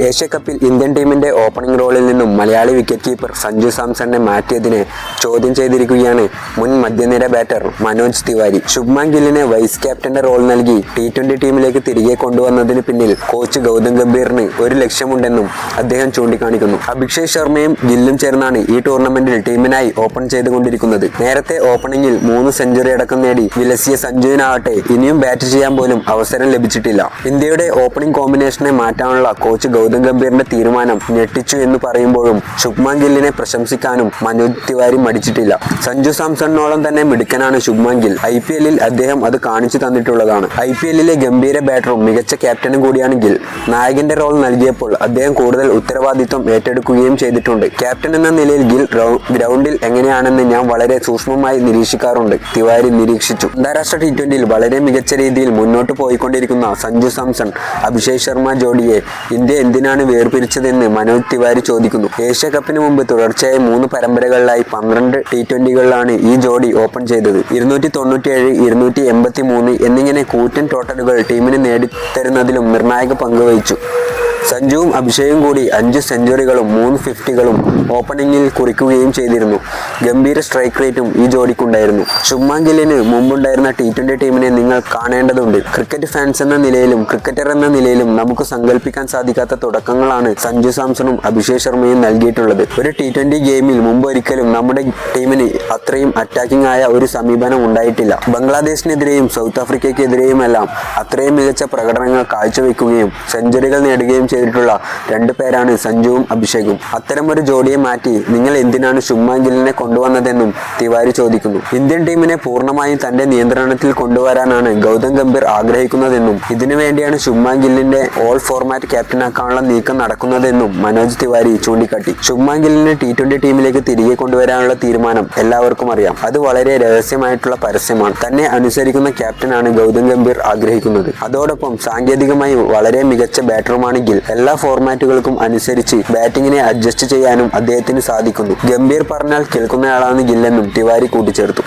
Asia കപ്പിൽ Indian ടീമിന്റെ opening റോളിൽ നിന്നും മലയാളി വിക്കറ്റ് കീപ്പർ സഞ്ജു സാംസണിനെ മാറ്റിയതിനെ ചോദ്യം ചെയ്തിരിക്കുകയാണ്. മുൻ മധ്യനിര ബാറ്റർ മനോജ് തിവാരി. ശുഭ്മാൻ ഗില്ലിനെ വൈസ് ക്യാപ്റ്റന്റെ റോൾ നൽകി ടി ട്വന്റി ടീമിലേക്ക് തിരികെ കൊണ്ടുവന്നതിന് പിന്നിൽ കോച്ച് ഗൗതം ഗംഭീറിന് ഒരു ലക്ഷ്യമുണ്ടെന്നും അദ്ദേഹം ചൂണ്ടിക്കാണിക്കുന്നു. അഭിഷേക് ശർമ്മയും ഗില്ലും ചേർന്നാണ് ഈ ടൂർണമെന്റിൽ ടീമിനായി ഓപ്പൺ ചെയ്തുകൊണ്ടിരിക്കുന്നത്. നേരത്തെ ഓപ്പണിംഗിൽ മൂന്ന് സെഞ്ചുറി അടക്കം നേടി വിലസിയ സഞ്ജുവിനാവട്ടെ ഇനിയും ബാറ്റ് ചെയ്യാൻ പോലും അവസരം ലഭിച്ചിട്ടില്ല. ഇന്ത്യയുടെ ഓപ്പണിംഗ് കോമ്പിനേഷനെ മാറ്റാനുള്ള കോച്ച് ഗൗതം ഗംഭീറിന്റെ തീരുമാനം ഞെട്ടിച്ചു എന്ന് പറയുമ്പോഴും ശുഭ്മാൻ ഗില്ലിനെ പ്രശംസിക്കാനും മനോജ് തിവാരി മടിച്ചിട്ടില്ല. സഞ്ജു സാംസണിനോളം തന്നെ മിടുക്കനാണ് ശുഭ്മാൻ ഗിൽ ഐ പി എല്ലിൽ അദ്ദേഹം അത് കാണിച്ചു തന്നിട്ടുള്ളതാണ്. ഐ പി എല്ലിലെ ഗംഭീര ബാറ്ററും മികച്ച ക്യാപ്റ്റനും കൂടിയാണ് ഗിൽ. നായകന്റെ റോൾ നൽകിയപ്പോൾ അദ്ദേഹം കൂടുതൽ ഉത്തരവാദിത്വം ഏറ്റെടുക്കുകയും ചെയ്തിട്ടുണ്ട്. ക്യാപ്റ്റൻ എന്ന നിലയിൽ ഗിൽ ഗ്രൗണ്ടിൽ എങ്ങനെയാണെന്ന് ഞാൻ വളരെ സൂക്ഷ്മമായി നിരീക്ഷിക്കാറുണ്ട്. തിവാരി നിരീക്ഷിച്ചു. അന്താരാഷ്ട്ര ടി ട്വന്റിയിൽ വളരെ മികച്ച രീതിയിൽ മുന്നോട്ട് പോയിക്കൊണ്ടിരിക്കുന്ന സഞ്ജു സാംസൺ അഭിഷേക് ശർമ്മ ജോഡിയെ ഇന്ത്യ എന്തിനാണ് വേർപിരിച്ചതെന്ന് മനോജ് തിവാരി ചോദിക്കുന്നു. ഏഷ്യ കപ്പിന് മുമ്പ് തുടർച്ചയായി മൂന്ന് പരമ്പരകളിലായി പന്ത്രണ്ട് ടി ട്വന്റികളിലാണ് ഈ ജോഡി ഓപ്പൺ ചെയ്തത്. ഇരുന്നൂറ്റി തൊണ്ണൂറ്റിയേഴ് ഇരുന്നൂറ്റി എൺപത്തി മൂന്ന് എന്നിങ്ങനെ കൂറ്റൻ ടോട്ടലുകൾ ടീമിന് നേടിത്തരുന്നതിലും നിർണായക പങ്ക് വഹിച്ചു. സഞ്ജുവും അഭിഷേകും കൂടി അഞ്ച് സെഞ്ചുറികളും മൂന്ന് ഫിഫ്റ്റികളും ഓപ്പണിംഗിൽ കുറിക്കുകയും ചെയ്തിരുന്നു. ഗംഭീര സ്ട്രൈക്ക് റേറ്റും ഈ ജോഡിക്കുണ്ടായിരുന്നു. ഗില്ലിന് മുമ്പുണ്ടായിരുന്ന ടി ട്വന്റി ടീമിനെ നിങ്ങൾ കാണേണ്ടതുണ്ട്. ക്രിക്കറ്റ് ഫാൻസ് എന്ന നിലയിലും ക്രിക്കറ്റർ എന്ന നിലയിലും നമുക്ക് സങ്കല്പിക്കാൻ സാധിക്കാത്ത തുടക്കങ്ങളാണ് സഞ്ജു സാംസണും അഭിഷേക് ശർമ്മയും നൽകിയിട്ടുള്ളത്. ഒരു ടി ട്വന്റി ഗെയിമിൽ മുമ്പൊരിക്കലും നമ്മുടെ ടീമിന് അത്രയും അറ്റാക്കിംഗ് ആയ ഒരു സമീപനം ഉണ്ടായിട്ടില്ല. ബംഗ്ലാദേശിനെതിരെയും സൗത്ത് ആഫ്രിക്കയ്ക്കെതിരെയുമെല്ലാം അത്രയും മികച്ച പ്രകടനങ്ങൾ കാഴ്ചവെക്കുകയും സെഞ്ചുറികൾ നേടുകയും ചെയ്തിട്ടുള്ള രണ്ടു പേരാണ് സഞ്ജുവും അഭിഷേകും. അത്തരമൊരു ജോഡിയെ മാറ്റി നിങ്ങൾ എന്തിനാണ് ശുഭ്മാൻ ഗില്ലിനെ കൊണ്ടുവന്നതെന്നും തിവാരി ചോദിക്കുന്നു. ഇന്ത്യൻ ടീമിനെ പൂർണമായും തന്റെ നിയന്ത്രണത്തിൽ കൊണ്ടുവരാനാണ് ഗൗതം ഗംഭീർ ആഗ്രഹിക്കുന്നതെന്നും ഇതിനുവേണ്ടിയാണ് വേണ്ടിയാണ് ശുഭ്മാൻ ഓൾ ഫോർമാറ്റ് ക്യാപ്റ്റനാക്കാനുള്ള നീക്കം നടക്കുന്നതെന്നും മനോജ് തിവാരി ചൂണ്ടിക്കാട്ടി. ശുഭ്മാൻ ഗില്ലിനെ ടി ട്വന്റി ടീമിലേക്ക് തിരികെ കൊണ്ടുവരാനുള്ള തീരുമാനം എല്ലാവർക്കും അറിയാം. അത് വളരെ രഹസ്യമായിട്ടുള്ള പരസ്യമാണ്. തന്നെ അനുസരിക്കുന്ന ക്യാപ്റ്റനാണ് ഗൗതം ഗംഭീർ ആഗ്രഹിക്കുന്നത്. അതോടൊപ്പം സാങ്കേതികമായി വളരെ മികച്ച ബാറ്ററുമാണ് ഗിൽ. എല്ലാ ഫോർമാറ്റുകൾക്കും അനുസരിച്ച് ബാറ്റിംഗിനെ അഡ്ജസ്റ്റ് ചെയ്യാനും അദ്ദേഹത്തിന് സാധിക്കുന്നു. ഗംഭീർ പറഞ്ഞാൽ കേൾക്കുന്നയാളാണ് ഗില്ലെന്നും തിവാരി കൂട്ടിച്ചേർത്തു.